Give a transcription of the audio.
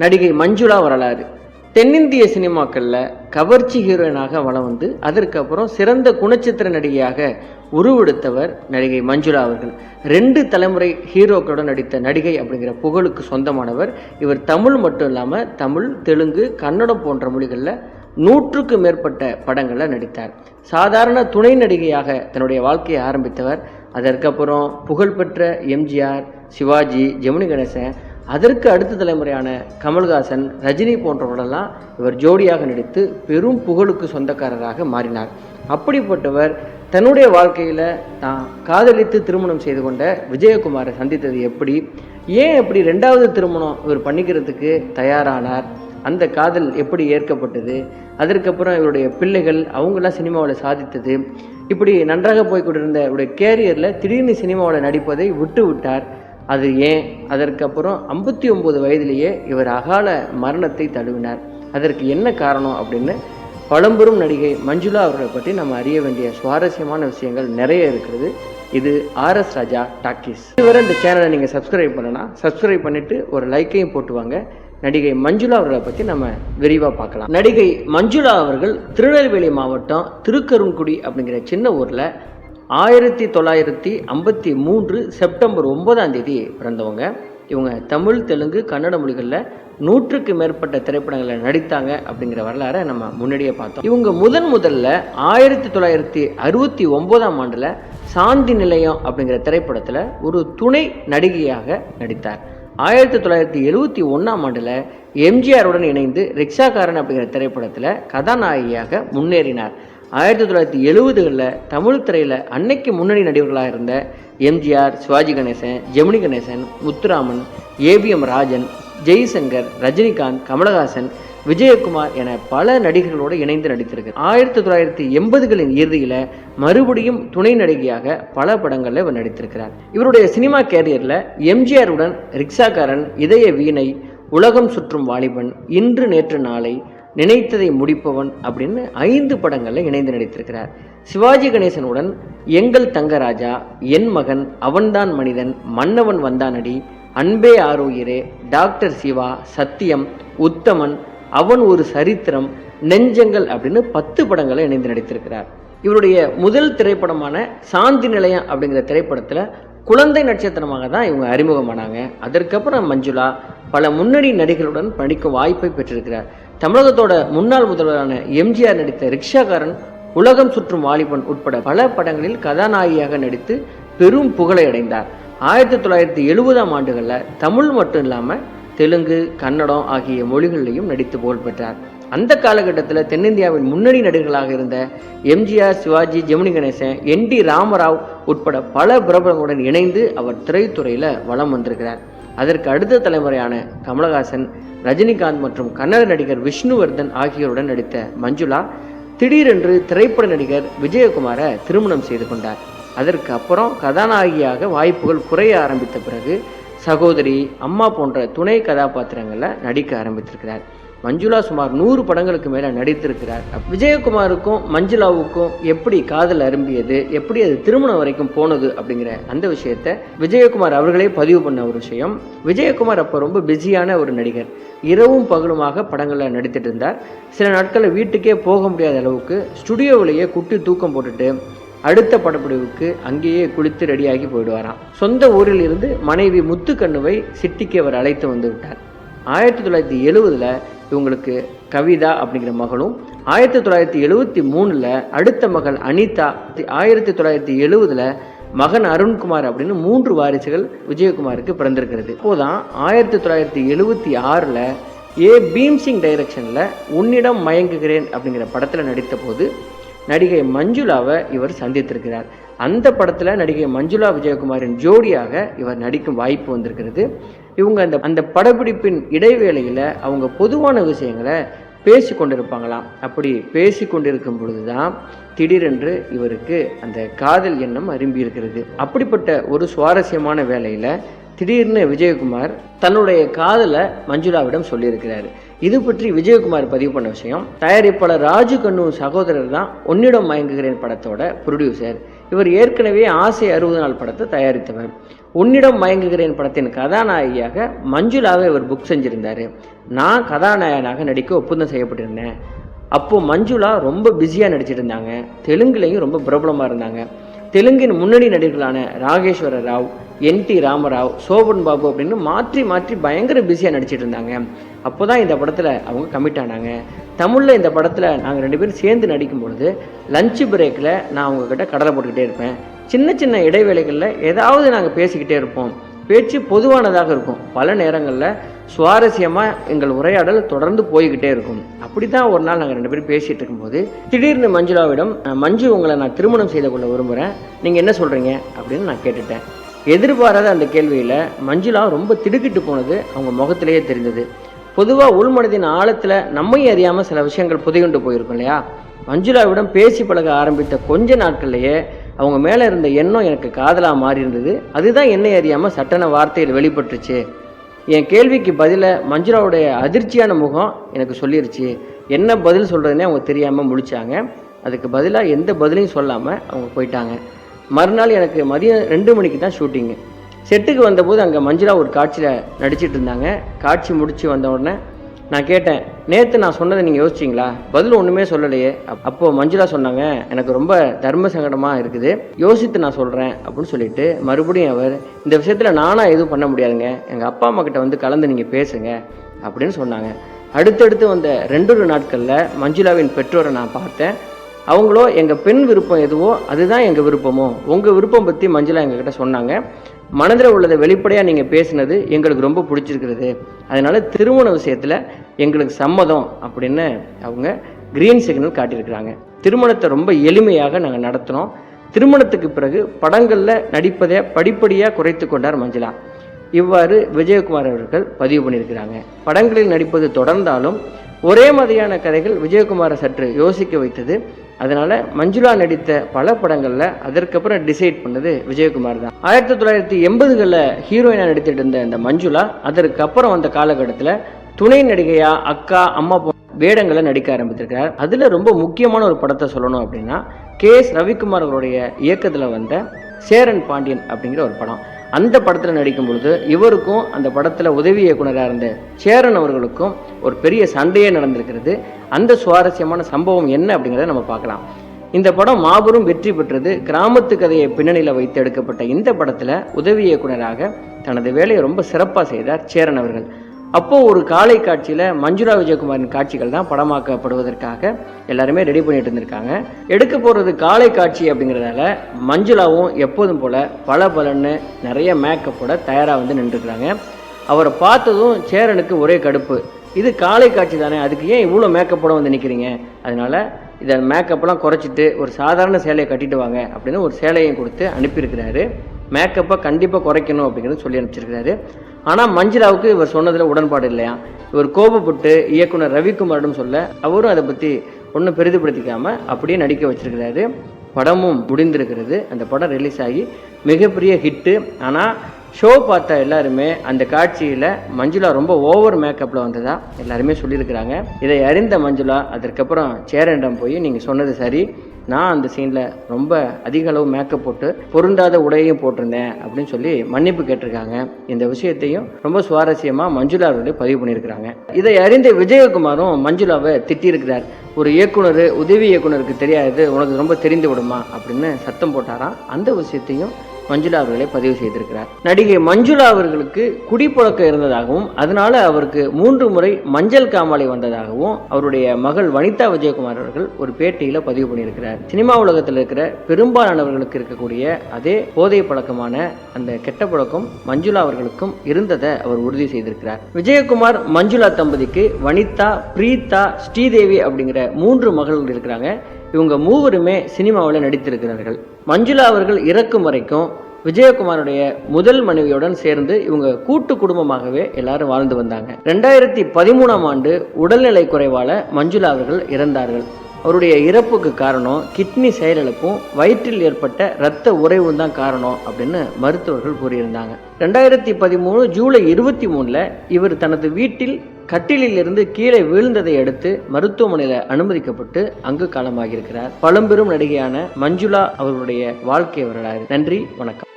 நடிகை மஞ்சுளா வரலாறு. தென்னிந்திய சினிமாக்களில் கவர்ச்சி ஹீரோயினாக வளம் வந்து அதற்கப்புறம் சிறந்த குணச்சித்திர நடிகையாக உருவெடுத்தவர் நடிகை மஞ்சுளா அவர்கள். ரெண்டு தலைமுறை ஹீரோக்களுடன் நடித்த நடிகை அப்படிங்கிற புகழுக்கு சொந்தமானவர். இவர் தமிழ் மட்டும் இல்லாமல் தமிழ் தெலுங்கு கன்னடம் போன்ற மொழிகளில் நூற்றுக்கு மேற்பட்ட படங்களில் நடித்தார். சாதாரண துணை நடிகையாக தன்னுடைய வாழ்க்கையை ஆரம்பித்தவர். அதற்கப்புறம் புகழ்பெற்ற எம்ஜிஆர் சிவாஜி ஜெமினி கணேசன் அதற்கு அடுத்த தலைமுறையான கமல்ஹாசன் ரஜினி போன்றவர்களெல்லாம் இவர் ஜோடியாக நடித்து பெரும் புகழுக்கு சொந்தக்காரராக மாறினார். அப்படிப்பட்டவர் தன்னுடைய வாழ்க்கையில் தான் காதலித்து திருமணம் செய்து கொண்ட விஜயகுமாரை சந்தித்தது எப்படி? ஏன் எப்படி ரெண்டாவது திருமணம் இவர் பண்ணிக்கிறதுக்கு தயாரானார்? அந்த காதல் எப்படி ஏற்கப்பட்டது? அதற்கப்புறம் இவருடைய பிள்ளைகள் அவங்களாம் சினிமாவில் சாதித்தது. இப்படி நன்றாக போய்கொண்டிருந்த இவருடைய கேரியரில் திடீர்னு சினிமாவில் நடிப்பதை விட்டு விட்டார் அது ஏன்? அதற்கப்புறம் ஐம்பத்தி ஒம்பது வயதிலேயே இவர் அகால மரணத்தை தழுவினார். அதற்கு என்ன காரணம் அப்படின்னு பழம்பெரும் நடிகை மஞ்சுளா அவர்களை பற்றி நம்ம அறிய வேண்டிய சுவாரஸ்யமான விஷயங்கள் நிறைய இருக்கிறது. இது ஆர்எஸ் ராஜா டாக்கீஸ். இதுவரை இந்த சேனலை நீங்கள் சப்ஸ்கிரைப் பண்ணனா சப்ஸ்கிரைப் பண்ணிவிட்டு ஒரு லைக்கையும் போட்டுவாங்க நடிகை மஞ்சுளா அவர்களை பற்றி நம்ம விரிவாக பார்க்கலாம். நடிகை மஞ்சுளா அவர்கள் திருநெல்வேலி மாவட்டம் திருக்கருங்குடி அப்படிங்கிற சின்ன ஊரில் ஆயிரத்தி தொள்ளாயிரத்தி ஐம்பத்தி மூன்று செப்டம்பர் ஒன்பதாம் தேதி பிறந்தவங்க. இவங்க தமிழ் தெலுங்கு கன்னட மொழிகளில் நூற்றுக்கு மேற்பட்ட திரைப்படங்களில் நடித்தாங்க அப்படிங்கிற வரலாறை நம்ம முன்னாடியே பார்த்தோம். இவங்க முதன் முதல்ல ஆயிரத்தி தொள்ளாயிரத்தி அறுபத்தி ஒம்போதாம் ஆண்டில் சாந்தி நிலையம் அப்படிங்கிற திரைப்படத்தில் ஒரு துணை நடிகையாக நடித்தார். ஆயிரத்தி தொள்ளாயிரத்தி எழுவத்தி ஒன்றாம் ஆண்டில் எம்ஜிஆருடன் இணைந்து ரிக்ஷாக்காரன் அப்படிங்கிற திரைப்படத்தில் கதாநாயகியாக முன்னேறினார். ஆயிரத்தி தொள்ளாயிரத்தி எழுபதுகளில் தமிழ் திரையில் அன்னைக்கு முன்னணி நடிகர்களாக இருந்த எம்ஜிஆர் சிவாஜி கணேசன் ஜெமினி கணேசன் முத்துராமன் ஏபிஎம் ராஜன் ஜெய்சங்கர் ரஜினிகாந்த் கமலஹாசன் விஜயகுமார் என பல நடிகர்களோடு இணைந்து நடித்திருக்கிறார். ஆயிரத்தி தொள்ளாயிரத்தி எண்பதுகளின் இறுதியில் மறுபடியும் துணை நடிகையாக பல படங்களில் இவர் நடித்திருக்கிறார். இவருடைய சினிமா கேரியரில் எம்ஜிஆருடன் ரிக்ஷாக்காரன் இதய வீணை உலகம் சுற்றும் வாலிபன் இன்று நேற்று நாளை நினைத்ததை முடிப்பவன் அப்படின்னு ஐந்து படங்களில் இணைந்து நடித்திருக்கிறார். சிவாஜி கணேசனுடன் எங்கள் தங்கராஜா என் மகன் அவன்தான் மனிதன் மன்னவன் வந்தானடி அன்பே ஆரோயிரே டாக்டர் சிவா சத்தியம் உத்தமன் அவன் ஒரு சரித்திரம் நெஞ்சங்கள் அப்படின்னு பத்து படங்களை இணைந்து நடித்திருக்கிறார். இவருடைய முதல் திரைப்படமான சாந்தி நிலையம் அப்படிங்கிற திரைப்படத்தில் குழந்தை நட்சத்திரமாக தான் இவங்க அறிமுகமானாங்க. அதற்கப்புறம் மஞ்சுளா பல முன்னணி நடிகர்களுடன் நடிக்கும் வாய்ப்பை பெற்றிருக்கிறார். தமிழகத்தோட முன்னாள் முதல்வரான எம்ஜிஆர் நடித்த ரிக்ஷாக்காரன் உலகம் சுற்றும் வாலிபன் உட்பட பல படங்களில் கதாநாயகியாக நடித்து பெரும் புகழை அடைந்தார் ஆயிரத்தி தொள்ளாயிரத்தி எழுபதாம் ஆண்டுகளில் தமிழ் மட்டும் இல்லாமல் தெலுங்கு கன்னடம் ஆகிய மொழிகளிலையும் நடித்து புகழ் பெற்றார். அந்த காலகட்டத்தில் தென்னிந்தியாவின் முன்னணி நடிகர்களாக இருந்த எம்ஜிஆர் சிவாஜி ஜெமினி கணேசன் என் டி ராமராவ் உட்பட பல பிரபலங்களுடன் இணைந்து அவர் திரைத்துறையில் வலம் வந்திருக்கிறார். அதற்கு அடுத்த தலைமுறையான கமலஹாசன் ரஜினிகாந்த் மற்றும் கன்னட நடிகர் விஷ்ணுவர்தன் ஆகியோருடன் நடித்த மஞ்சுளா திடீரென்று திரைப்பட நடிகர் விஜயகுமாரை திருமணம் செய்து கொண்டார். அதற்கு அப்புறம் கதாநாயகியாக வாய்ப்புகள் குறைய ஆரம்பித்த பிறகு சகோதரி அம்மா போன்ற துணை கதாபாத்திரங்களில் நடிக்க ஆரம்பித்திருக்கிறார். மஞ்சுளா சுமார் நூறு படங்களுக்கு மேலே நடித்திருக்கிறார். விஜயகுமாருக்கும் மஞ்சுளாவுக்கும் எப்படி காதல் அரும்பியது எப்படி அது திருமணம் வரைக்கும் போனது அப்படிங்கிற அந்த விஷயத்த விஜயகுமார் அவர்களே பதிவு பண்ண ஒரு விஷயம். விஜயகுமார் அப்போ ரொம்ப பிஸியான ஒரு நடிகர். இரவும் பகலுமாக படங்களில் நடித்துட்டு இருந்தார். சில நாட்களில் வீட்டுக்கே போக முடியாத அளவுக்கு ஸ்டுடியோவிலேயே குட்டி தூக்கம் போட்டுட்டு அடுத்த படப்பிடிவுக்கு அங்கேயே குளித்து ரெடியாகி போயிடுவாராம். சொந்த ஊரில் இருந்து மனைவி முத்துக்கண்ணுவை சிட்டிக்கு அவர் அழைத்து வந்து விட்டார். ஆயிரத்தி தொள்ளாயிரத்தி எழுவதில் இவங்களுக்கு கவிதா அப்படிங்கிற மகளும் ஆயிரத்தி தொள்ளாயிரத்தி எழுவத்தி மூணில் அடுத்த மகள் அனிதா ஆயிரத்தி தொள்ளாயிரத்தி எழுவதில் மகன் அருண்குமார் அப்படின்னு மூன்று வாரிசுகள் விஜயகுமாருக்கு பிறந்திருக்கிறது. இப்போதான் ஆயிரத்தி தொள்ளாயிரத்தி எழுவத்தி ஆறில் ஏ பீம்சிங் டைரக்ஷனில் உன்னிடம் மயங்குகிறேன் அப்படிங்கிற படத்தில் நடித்த போது நடிகை மஞ்சுளாவை இவர் சந்தித்திருக்கிறார். அந்த படத்தில் நடிகை மஞ்சுளா விஜயகுமாரின் ஜோடியாக இவர் நடிக்கும் வாய்ப்பு வந்திருக்கிறது. இவங்க அந்த அந்த படப்பிடிப்பின் இடைவேளையில் அவங்க பொதுவான விஷயங்களை பேசி கொண்டிருப்பாங்களாம் அப்படி பேசி கொண்டிருக்கும் பொழுது தான் திடீரென்று இவருக்கு அந்த காதல் எண்ணம் அரும்பி இருக்கிறது அப்படிப்பட்ட ஒரு சுவாரஸ்யமான வேலையில் திடீர்னு விஜயகுமார் தன்னுடைய காதலை மஞ்சுளாவிடம் சொல்லியிருக்கிறாரு. இது பற்றி விஜயகுமார் பதிவு பண்ண விஷயம் தயாரிப்பாளர் ராஜு கண்ணு சகோதரர் தான் உன்னிடம் மயங்குகிறேன் படத்தோட ப்ரொடியூசர் இவர் ஏற்கனவே ஆசை அறுபது நாள் படத்தை தயாரித்தவர். உன்னிடம் மயங்குகிறேன் படத்தின் கதாநாயகியாக மஞ்சுளாவை அவர் புக் செஞ்சுருந்தார். நான் கதாநாயகனாக நடிக்க ஒப்பந்தம் செய்யப்பட்டிருந்தேன். அப்போது மஞ்சுளா ரொம்ப பிஸியாக நடிச்சிட்டு இருந்தாங்க தெலுங்குலேயும் ரொம்ப பிரபலமாக இருந்தாங்க. தெலுங்கின் முன்னணி நடிகர்களான ராகேஸ்வர ராவ் என் டி ராமராவ் சோபன் பாபு அப்படின்னு மாற்றி மாற்றி பயங்கர பிஸியாக நடிச்சிட்டு இருந்தாங்க அப்போ தான் இந்த படத்தில் அவங்க கமிட் ஆனாங்க. தமிழில் இந்த படத்தில் நாங்கள் ரெண்டு பேரும் சேர்ந்து நடிக்கும் பொழுது லஞ்ச் பிரேக்கில் நான் உங்ககிட்ட கடலை போட்டுக்கிட்டே இருப்பேன். சின்ன சின்ன இடைவேளைகளில் ஏதாவது நாங்கள் பேசிக்கிட்டே இருப்போம். பேச்சு பொதுவானதாக இருக்கும். பல நேரங்களில் சுவாரஸ்யமாக எங்கள் உரையாடல் தொடர்ந்து போய்கிட்டே இருக்கும். அப்படி தான் ஒரு நாள் நாங்கள் ரெண்டு பேரும் பேசிகிட்டு இருக்கும்போது திடீர்னு மஞ்சுளாவிடம் மஞ்சு உங்களை நான் திருமணம் செய்து கொள்ள விரும்புகிறேன் நீங்கள் என்ன சொல்கிறீங்க அப்படின்னு நான் கேட்டுட்டேன். எதிர்பாராத அந்த கேள்வியில் மஞ்சுளா ரொம்ப திடுக்கிட்டு போனது அவங்க முகத்திலேயே தெரிந்தது. பொதுவாக உள்மனதின் ஆழத்தில் நம்மையும் அறியாமல் சில விஷயங்கள் புதையுண்டு போயிருக்கும் இல்லையா? மஞ்சுளாவிடம் பேசி பழக ஆரம்பித்த கொஞ்ச நாட்கள்லேயே அவங்க மேலே இருந்த எண்ணம் எனக்கு காதலாக மாறி இருந்தது. அதுதான் என்னை அறியாமல் சட்டன வார்த்தையில் வெளிப்பட்டுச்சு என் கேள்விக்கு பதிலாக மஞ்சுளாவுடைய அதிர்ச்சியான முகம் எனக்கு சொல்லிருச்சு. என்ன பதில் சொல்கிறதுனே அவங்க தெரியாமல் முழிச்சாங்க. அதுக்கு பதிலாக எந்த பதிலையும் சொல்லாமல் அவங்க போயிட்டாங்க. மறுநாள் எனக்கு மதியம் ரெண்டு மணிக்கு தான் ஷூட்டிங்கு. செட்டுக்கு வந்தபோது அங்கே மஞ்சுளா ஒரு காட்சியில் நடிச்சிட்டு இருந்தாங்க. காட்சி முடித்து வந்த உடனே நான் கேட்டேன் நேற்று நான் சொன்னதை நீங்கள் யோசிச்சிங்களா? பதில் ஒன்றுமே சொல்லலையே. அப்போது மஞ்சுளா சொன்னாங்க எனக்கு ரொம்ப தர்ம சங்கடமாக இருக்குது. யோசித்து நான் சொல்கிறேன் அப்படின்னு சொல்லிட்டு மறுபடியும் அவர் இந்த விஷயத்தில் நானாக எதுவும் பண்ண முடியாதுங்க. எங்கள் அப்பா அம்மா கிட்ட வந்து கலந்து நீங்கள் பேசுங்க அப்படின்னு சொன்னாங்க. அடுத்தடுத்து வந்த ரெண்டொரு நாட்களில் மஞ்சுளாவின் பெற்றோரை நான் பார்த்தேன். அவங்களோ எங்கள் பெண் விருப்பம் எதுவோ அதுதான் எங்கள் விருப்பமோ. உங்கள் விருப்பம் பற்றி மஞ்சளா எங்ககிட்ட சொன்னாங்க. மனதில் உள்ளதை வெளிப்படையாக நீங்கள் பேசினது எங்களுக்கு ரொம்ப பிடிச்சிருக்கிறது. அதனால திருமண விஷயத்தில் எங்களுக்கு சம்மதம் அப்படின்னு அவங்க கிரீன் சிக்னல் காட்டியிருக்கிறாங்க. திருமணத்தை ரொம்ப எளிமையாக நாங்கள் நடத்தினோம் திருமணத்துக்கு பிறகு படங்களில் நடிப்பதை படிப்படியாக குறைத்து கொண்டார் மஞ்சளா. இவ்வாறு விஜயகுமார் அவர்கள் பதிவு பண்ணியிருக்கிறாங்க. படங்களில் நடிப்பது தொடர்ந்தாலும் ஒரே மாதிரியான கதைகள் விஜயகுமாரை சற்று யோசிக்க வைத்தது. அதனால மஞ்சுளா நடித்த பல படங்களில் அதற்கப்புறம் டிசைட் பண்ணது விஜயகுமார் தான். ஆயிரத்தி தொள்ளாயிரத்தி எண்பதுகளில் ஹீரோயினாக நடித்துட்டு இருந்த இந்த மஞ்சுளா அதற்கு அப்புறம் வந்த காலகட்டத்தில் துணை நடிகையா அக்கா அம்மா வேடங்களை நடிக்க ஆரம்பித்திருக்கார் அதில் ரொம்ப முக்கியமான ஒரு படத்தை சொல்லணும் அப்படின்னா கே எஸ் ரவிக்குமார் அவருடைய இயக்கத்தில் வந்த சேரன் பாண்டியன் அப்படிங்கிற ஒரு படம். அந்த படத்தில் நடிக்கும் பொழுது இவருக்கும் அந்த படத்தில் உதவி இயக்குனராக இருந்த சேரன் அவர்களுக்கும் ஒரு பெரிய சண்டையே நடந்திருக்கிறது. அந்த சுவாரஸ்யமான சம்பவம் என்ன அப்படிங்கிறத நம்ம பார்க்கலாம். இந்த படம் மாபெரும் வெற்றி பெற்றது கிராமத்து கதையை பின்னணியில் வைத்து எடுக்கப்பட்ட இந்த படத்தில் உதவி இயக்குனராக தனது வேலையை ரொம்ப சிறப்பாக செய்தார் சேரன் அவர்கள். அப்போ ஒரு காலை காட்சியில் மஞ்சுளா விஜயகுமாரின் காட்சிகள் தான் படமாக்கப்படுவதற்காக எல்லாருமே ரெடி பண்ணிட்டு இருந்திருக்காங்க. எடுக்க போகிறது காலை காட்சி அப்படிங்கிறதால மஞ்சுளாவும் எப்போதும் போல பல பலன்னு நிறைய மேக்கப்போட தயாராக வந்து நின்றுருக்குறாங்க. அவரை பார்த்ததும் சேரனுக்கு ஒரே கடுப்பு. இது காலை காட்சி தானே அதுக்கு ஏன் இவ்வளோ மேக்கப்போட வந்து நிற்கிறீங்க அதனால இதை மேக்கப்பெல்லாம் குறைச்சிட்டு ஒரு சாதாரண சேலையை கட்டிட்டு வாங்க அப்படின்னு ஒரு சேலையும் கொடுத்து அனுப்பியிருக்கிறாரு. மேக்கப்பை கண்டிப்பாக குறைக்கணும் அப்படிங்கிறது சொல்லி அனுப்பிச்சிருக்கிறாரு. ஆனால் மஞ்சிராவுக்கு இவர் சொன்னதில் உடன்பாடு இல்லையா? இவர் கோபப்பட்டு இயக்குனர் ரவிக்குமாரிடம் சொல்ல அவரும் அதை பற்றி ஒன்றும் பெரிதுபடுத்திக்காம அப்படியே நடிக்க வச்சிருக்கிறாரு. படமும் முடிந்திருக்கிறது. அந்த படம் ரிலீஸ் ஆகி மிகப்பெரிய ஹிட்டு ஆனால் ஷோ பார்த்த எல்லாருமே அந்த காட்சியில் மஞ்சுளா ரொம்ப ஓவர் மேக்கப்பில் வந்ததா எல்லாருமே சொல்லியிருக்கிறாங்க. இதை அறிந்த மஞ்சுளா அதற்கப்புறம் சேரனிடம் போய் நீங்கள் சொன்னது சரி. நான் அந்த சீனில் ரொம்ப அதிக அளவு மேக்கப் போட்டு பொருந்தாத உடையையும் போட்டிருந்தேன் அப்படின்னு சொல்லி மன்னிப்பு கேட்டிருக்காங்க. இந்த விஷயத்தையும் ரொம்ப சுவாரஸ்யமாக மஞ்சுளா அவர்களே பதிவு பண்ணியிருக்கிறாங்க. இதை அறிந்த விஜயகுமாரும் மஞ்சுளாவை திட்டியிருக்கிறார். ஒரு இயக்குனர் உதவி இயக்குனருக்கு தெரியாது உனக்கு ரொம்ப தெரிந்து விடுமா அப்படின்னு சத்தம் போட்டாராம். அந்த விஷயத்தையும் மஞ்சுளா அவர்களை பதிவு செய்திருக்கிறார். நடிகை மஞ்சுளா அவர்களுக்கு குடிப்பழக்கம் இருந்ததாகவும் அதனால அவருக்கு மூன்று முறை மஞ்சள் காமாலை வந்ததாகவும் அவருடைய மகள் வனிதா விஜயகுமார் அவர்கள் ஒரு பேட்டியில பதிவு பண்ணியிருக்கிறார். சினிமா உலகத்தில் இருக்கிற பெரும்பாலானவர்களுக்கு இருக்கக்கூடிய அதே போதை பழக்கமான அந்த கெட்ட பழக்கம் மஞ்சுளா அவர்களுக்கும் இருந்ததை அவர் உறுதி செய்திருக்கிறார். விஜயகுமார் மஞ்சுளா தம்பதிக்கு வனிதா பிரீதா ஸ்ரீதேவி அப்படிங்கிற மூன்று மகள்கள் இருக்கிறாங்க. இவங்க மூவருமே சினிமாவில் நடித்திருக்கிறார்கள். மஞ்சுளா அவர்கள் இறக்கும் வரைக்கும் விஜயகுமாருடைய முதல் மனைவியுடன் சேர்ந்து இவங்க கூட்டு குடும்பமாகவே எல்லாரும் வாழ்ந்து வந்தாங்க. ரெண்டாயிரத்தி பதிமூணாம் ஆண்டு உடல்நிலை குறைவால மஞ்சுளா அவர்கள் இறந்தார்கள். அவருடைய இறப்புக்கு காரணம் கிட்னி செயலிழப்பும் வயிற்றில் ஏற்பட்ட இரத்த உறைவும் தான் காரணம் அப்படின்னு மருத்துவர்கள் கூறியிருந்தாங்க. ரெண்டாயிரத்தி பதிமூணு ஜூலை இருபத்தி மூணில் இவர் தனது வீட்டில் கட்டிலிலிருந்து கீழே வீழ்ந்ததை அடுத்து மருத்துவமனையில் அனுமதிக்கப்பட்டு அங்கு காலமாகியிருக்கிறார். பழம்பெரும் நடிகையான மஞ்சுளா அவருடைய வாழ்க்கை வரலாறு. நன்றி வணக்கம்.